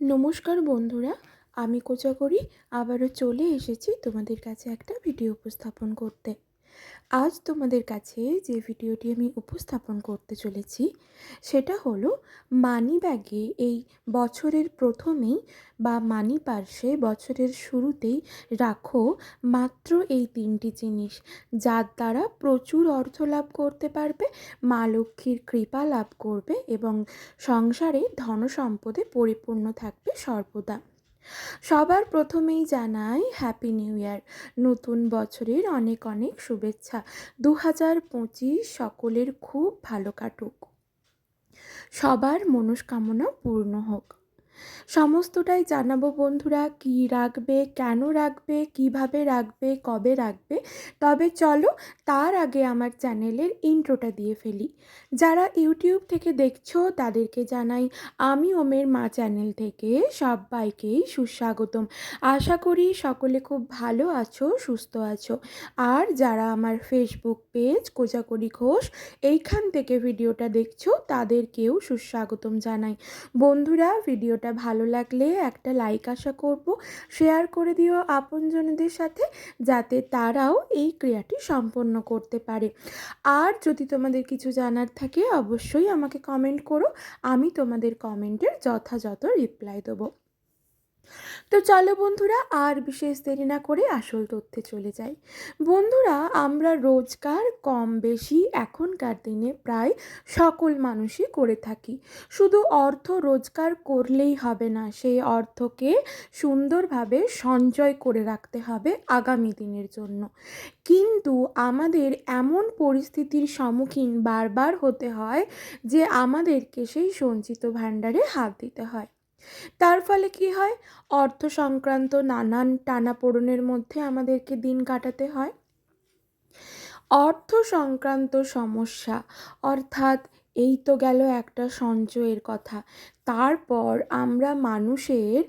নমস্কার বন্ধুরা আমি কোচা করি আবারও চলে এসেছি তোমাদের কাছে একটা ভিডিও উপস্থাপন করতে। আজ তোমাদের কাছে যে ভিডিওটি আমি উপস্থাপন করতে চলেছি, সেটা হলো মানি ব্যাগে এই বছরের প্রথমেই বা মানি পার্সে বছরের শুরুতেই রাখো মাত্র এই তিনটি জিনিস, যার দ্বারা প্রচুর অর্থ লাভ করতে পারবে, মা লক্ষ্মীর কৃপা লাভ করবে এবং সংসারে ধন সম্পদে পরিপূর্ণ থাকবে সর্বদা। সবার প্রথমেই জানাই হ্যাপি নিউ ইয়ার নতুন বছরের অনেক অনেক শুভেচ্ছা। দু হাজার পঁচিশ সকলের খুব ভালো কাটুক। সবার মনস্কামনা পূর্ণ হোক। সমস্তটাই জানাব বন্ধুরা, কি রাখবে, কেন রাখবে, কীভাবে রাখবে, কবে রাখবে। তবে চলো তার আগে আমার চ্যানেলের ইন্ট্রোটা দিয়ে ফেলি। যারা ইউটিউব থেকে দেখছ তাদেরকে জানাই, আমি ওমের মা চ্যানেল থেকে সবাইকেই সুস্বাগতম। আশা করি সকলে খুব ভালো আছো, সুস্থ আছো। আর যারা আমার ফেসবুক পেজ কোজাকরি ঘোষ, এইখান থেকে ভিডিওটা দেখছ তাদেরকেও সুস্বাগতম জানাই। বন্ধুরা, ভিডিওটা ভালো লাগলে একটা লাইক আশা করব। শেয়ার করে দিও আপনজনদের সাথে যাতে তারাও এই ক্রিয়াটি সম্পন্ন করতে পারে। আর যদি তোমাদের কিছু জানার থাকে, অবশ্যই আমাকে কমেন্ট করো। আমি তোমাদের কমেন্টের যথাযথ রিপ্লাই দেবো। তো চলো বন্ধুরা, আর বিশেষ দেরি না করে আসল তথ্যে চলে যাই। বন্ধুরা, আমরা রোজগার কম বেশি এখনকার দিনে প্রায় সকল মানুষই করে থাকি। শুধু অর্থ রোজগার করলেই হবে না, সেই অর্থকে সুন্দরভাবে সঞ্চয় করে রাখতে হবে আগামী দিনের জন্য। কিন্তু আমাদের এমন পরিস্থিতির সম্মুখীন বারবার হতে হয় যে আমাদেরকে সেই সঞ্চিত ভাণ্ডারে হাত দিতে হয়। তার ফলে কি হয়? অর্থ সংক্রান্ত নানান টানাপোড়েনের মধ্যে আমাদেরকে দিন কাটাতে হয়। অর্থ সংক্রান্ত সমস্যা, অর্থাৎ এই তো গেল একটা সঞ্চয়ের কথা, তারপর আমরা মানুষের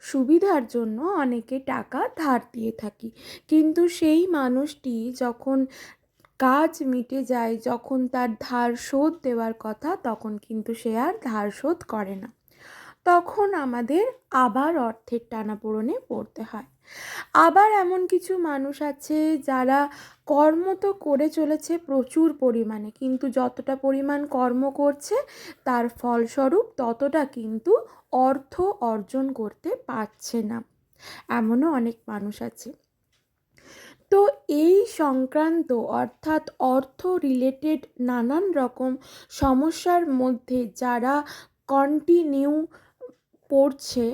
সুবিধার জন্য অনেকে টাকা ধার দিয়ে থাকি। কিন্তু সেই মানুষটি যখন কাজ মিটে যায়, যখন তার ধার শোধ দেওয়ার কথা, তখন কিন্তু সে আর ধার শোধ করে না। তখন আমাদের আবার অর্থের টানাপোড়নে পড়তে হয়। আবার এমন কিছু মানুষ আছে যারা কর্ম তো করে চলেছে প্রচুর পরিমাণে, কিন্তু যতটা পরিমাণ কর্ম করছে তার ফলস্বরূপ ততটা কিন্তু অর্থ অর্জন করতে পারছে না। এমনও অনেক মানুষ আছে। তো এই সংক্রান্ত অর্থাৎ অর্থ রিলেটেড নানান রকম সমস্যার মধ্যে যারা কন্টিনিউ পড়ছে,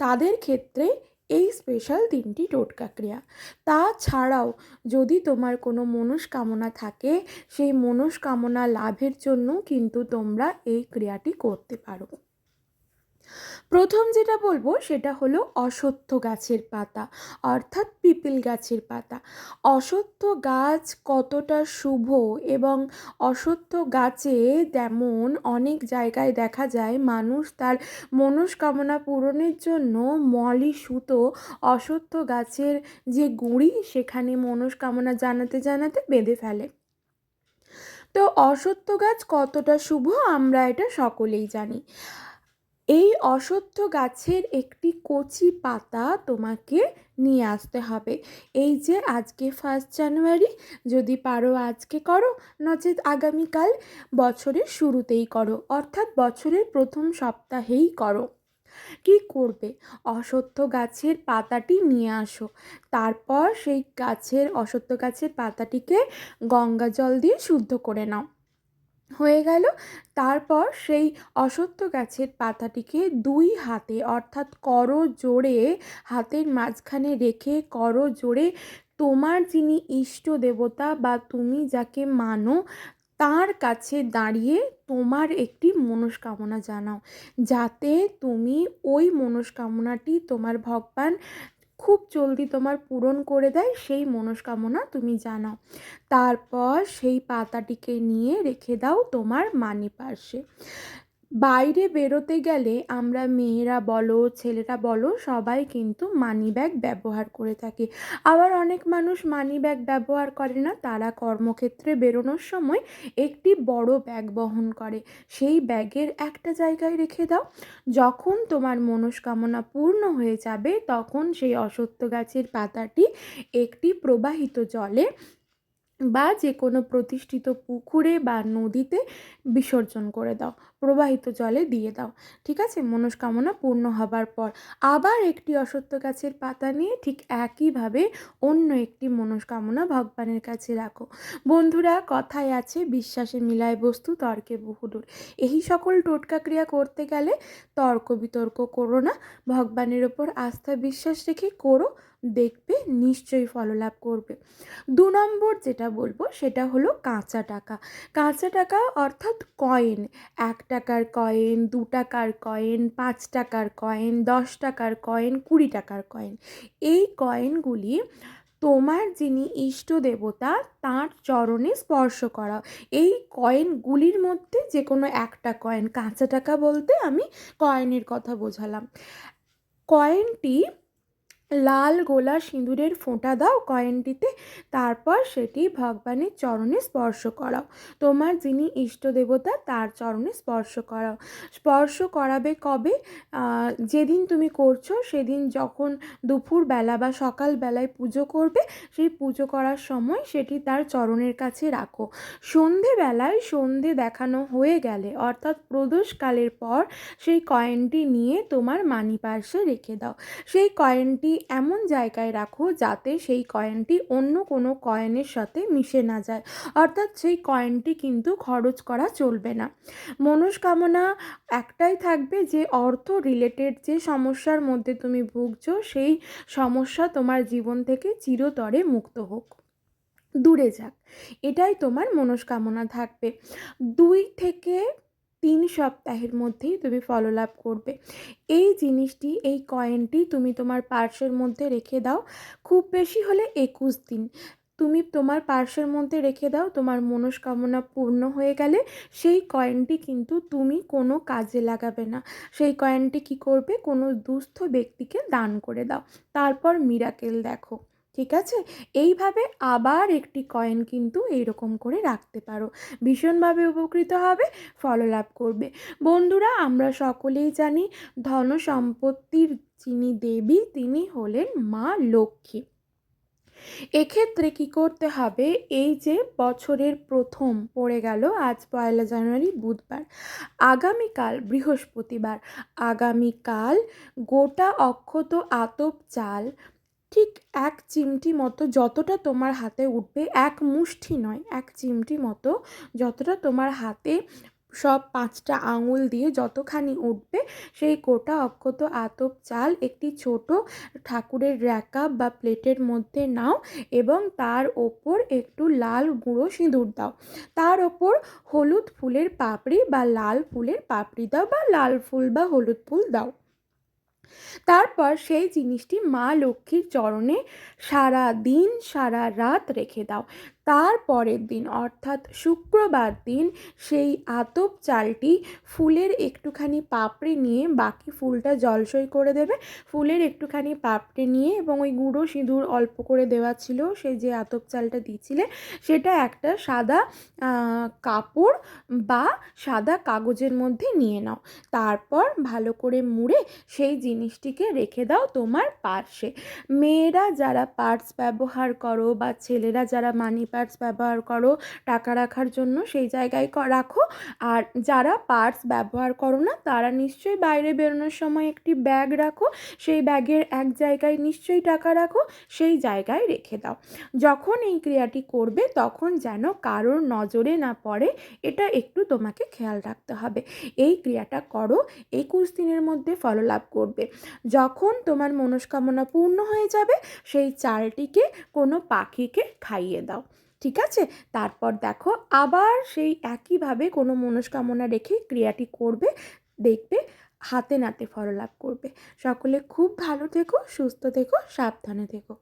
তাদের ক্ষেত্রে এই স্পেশাল তিনটি টোটকা ক্রিয়া। তাছাড়াও যদি তোমার কোনো মনস্কামনা থাকে, সেই মনস্কামনা লাভের জন্য কিন্তু তোমরা এই ক্রিয়াটি করতে পারো। প্রথম যেটা বলব সেটা হলো অসত্য গাছের পাতা, অর্থাৎ পিপিল গাছের পাতা। অসত্য গাছ কতটা শুভ এবং অসত্য গাছে তেমন অনেক জায়গায় দেখা যায় মানুষ তার মনস্কামনা পূরণের জন্য মলি সুতো অসত্য গাছের যে গুঁড়ি সেখানে মনস্কামনা জানাতে জানাতে বেঁধে ফেলে। তো অসত্য গাছ কতটা শুভ আমরা এটা সকলেই জানি। এই অসত্য গাছের একটি কচি পাতা তোমাকে নিয়ে আসতে হবে। এই যে আজকে ফার্স্ট জানুয়ারি যদি পারো আজকে করো, নচেত আগামীকাল বছরের শুরুতেই করো, অর্থাৎ বছরের প্রথম সপ্তাহেই করো। কি করবে? অসত্য গাছের পাতাটি নিয়ে আসো। তারপর সেই গাছের, অসত্য গাছের পাতাটিকে গঙ্গা জল দিয়ে শুদ্ধ করে নাও। হয়ে গেল। তারপর সেই অসত্য গাছের পাতাটিকে দুই হাতে, অর্থাৎ করো জোরে হাতের মাঝখানে রেখে করো জোরে তোমার যিনি ইষ্ট দেবতা বা তুমি যাকে মানো, তার কাছে দাঁড়িয়ে তোমার একটি মনস্কামনা জানাও। যাতে তুমি ওই মনস্কামনাটি তোমার ভগবান খুব জলদি তোমার পূরণ করে দেয়, সেই মনস্কামনা তুমি জানাও। তারপর সেই পাতাটিকে নিয়ে রেখে দাও তোমার মানি পার্সে বাইরে বেরোতে গেলে আমরা মেয়েরা বলো, ছেলেরা বলো, সবাই কিন্তু মানি ব্যাগ ব্যবহার করে থাকি। আবার অনেক মানুষ মানি ব্যাগ ব্যবহার করে না, তারা কর্মক্ষেত্রে বেরোনোর সময় একটি বড় ব্যাগ বহন করে। সেই ব্যাগের একটা জায়গায় রেখে দাও। যখন তোমার মনস্কামনা পূর্ণ হয়ে যাবে, তখন সেই অসত্য গাছের পাতাটি একটি প্রবাহিত জলে বা যে কোনো প্রতিষ্ঠিত পুকুরে বা নদীতে বিসর্জন করে দাও। প্রবাহিত জলে দিয়ে দাও। ঠিক আছে? মনস্কামনা পূর্ণ হবার পর আবার একটি অসত্য গাছের পাতা নিয়ে ঠিক একইভাবে অন্য একটি মনস্কামনা ভগবানের কাছে রাখো। বন্ধুরা, কথায় আছে, বিশ্বাসে মিলায় বস্তু, তর্কে বহুদূর এই সকল টোটকা ক্রিয়া করতে গেলে তর্ক বিতর্ক করো না। ভগবানের ওপর আস্থা, বিশ্বাস রেখে করো, দেখবে নিশ্চয়ই ফললাভ করবে। দু নম্বর যেটা বলব, সেটা হলো কাঁচা টাকা। কাঁচা টাকা অর্থাৎ কয়েন এক টাকার কয়েন দু টাকার কয়েন পাঁচ টাকার কয়েন দশ টাকার কয়েন কুড়ি টাকার কয়েন এই কয়েনগুলি তোমার যিনি ইষ্ট দেবতা, তাঁর চরণে স্পর্শ করা এই কয়েনগুলির মধ্যে যে কোনো একটা কয়েন কাঁচা টাকা বলতে আমি কয়েনের কথা বোঝালাম। কয়েনটি লাল গোলা সিঁদুরের ফোঁটা দাও কয়েনটিতে, তারপর সেটি ভগবানের চরণে স্পর্শ করাও। তোমার যিনি ইষ্ট দেবতা, তার চরণে স্পর্শ করাও। স্পর্শ করাবে কবে? যেদিন তুমি করছ, সেদিন যখন দুপুর বেলা বা সকাল বেলায় পুজো করবে, সেই পুজো করার সময় সেটি তার চরণের কাছে রাখো। সন্ধেবেলায় সন্ধে দেখানো হয়ে গেলে, অর্থাৎ প্রদোষকালের পর, সেই কয়েনটি নিয়ে তোমার মানি পার্সে রেখে দাও। সেই কয়েনটি এমন জায়গায় রাখো যাতে সেই কয়েনটি অন্য কোনো কয়েনের সাথে মিশে না যায়। অর্থাৎ সেই কয়েনটি কিন্তু খরচ করা চলবে না। মনস্কামনা একটাই থাকবে যে, অর্থ রিলেটেড যে সমস্যার মধ্যে তুমি ভুগছো, সেই সমস্যা তোমার জীবন থেকে চিরতরে মুক্ত হোক। দূরে যাক। এটাই তোমার মনস্কামনা থাকবে। দুই থেকে তিন সপ্তাহের মধ্যেই তুমি ফললাভ করবে। এই জিনিসটি, এই কয়েনটি তুমি তোমার পার্সের মধ্যে রেখে দাও। খুব বেশি হলে একুশ দিন। তুমি তোমার পার্সের মধ্যে রেখে দাও, তোমার মনস্কামনা পূর্ণ হয়ে গেলে সেই কয়েনটি কিন্তু তুমি কোনো কাজে লাগাবে না। সেই কয়েনটি কি করবে? কোনো দুস্থ ব্যক্তিকে দান করে দাও। তারপর মিরাকেল দেখো। ঠিক আছে? এইভাবে আবার একটি কয়েন কিন্তু এইরকম করে রাখতে পারো। ভীষণভাবে উপকৃত হবে ফললাভ করবে। বন্ধুরা, আমরা সকলেই জানি ধন সম্পত্তির যিনি দেবী, তিনি হলেন মা লক্ষ্মী। এক্ষেত্রে কি করতে হবে? এই যে বছরের প্রথম পড়ে গেল, আজ পয়লা জানুয়ারি, বুধবার। আগামীকাল বৃহস্পতিবার। আগামীকাল গোটা অক্ষত আতপ চাল ঠিক এক চিমটি মতো যতটা তোমার হাতে উঠবে, এক মুষ্টি নয়, এক চিমটি মতো যতটা তোমার হাতে সব পাঁচটা আঙুল দিয়ে যতখানি উঠবে, সেই গোটা অক্ষত আতপ চাল একটি ছোট ঠাকুরের র্যাকা বা প্লেটের মধ্যে নাও এবং তার ওপর একটু লাল গুঁড়ো সিঁদুর দাও। তার ওপর হলুদ ফুলের পাপড়ি বা লাল ফুলের পাপড়ি দাও বা লাল ফুল বা হলুদ ফুল দাও। তারপর সেই জিনিসটি মা লক্ষ্মীর চরণে সারা দিন সারা রাত রেখে দাও। তার পরের দিন, অর্থাৎ শুক্রবার দিন, সেই আতপ চালটি ফুলের একটুখানি পাপড়ে নিয়ে বাকি ফুলটা জলসই করে দেবে। ফুলের একটুখানি পাপড়ে নিয়ে এবং ওই গুঁড়ো সিঁদুর অল্প করে দেওয়া ছিল সেই যে আতপ চালটা দিয়েছিলে, সেটা একটা সাদা কাপড় বা সাদা কাগজের মধ্যে নিয়ে নাও। তারপর ভালো করে মুড়ে সেই জিনিসটিকে রেখে দাও তোমার পার্সে মেয়েরা যারা পার্স ব্যবহার করো বা ছেলেরা যারা মানি পার্স ব্যবহার করো, টাকা রাখার জন্য সেই জায়গায় রাখো। আর যারা পার্টস ব্যবহার করো না, তারা নিশ্চয়ই বাইরে বেরোনোর সময় একটি ব্যাগ রাখো। সেই ব্যাগের এক জায়গায় নিশ্চয়ই টাকা রাখো, সেই জায়গায় রেখে দাও। যখন এই ক্রিয়াটি করবে, তখন যেন কারোর নজরে না পড়ে, এটা একটু তোমাকে খেয়াল রাখতে হবে। এই ক্রিয়াটা করো, একুশ দিনের মধ্যে ফললাভ করবে। যখন তোমার মনস্কামনা পূর্ণ হয়ে যাবে, সেই চালটিকে কোনো পাখিকে খাইয়ে দাও। ঠিক আছে? তারপর দেখো, আবার সেই একইভাবে কোনো মনস্কামনা রেখে ক্রিয়াটি করবে, দেখবে হাতে নাতে ফল লাভ করবে। সকলে খুব ভালো থেকো, সুস্থ থেকো, সাবধানে থেকো।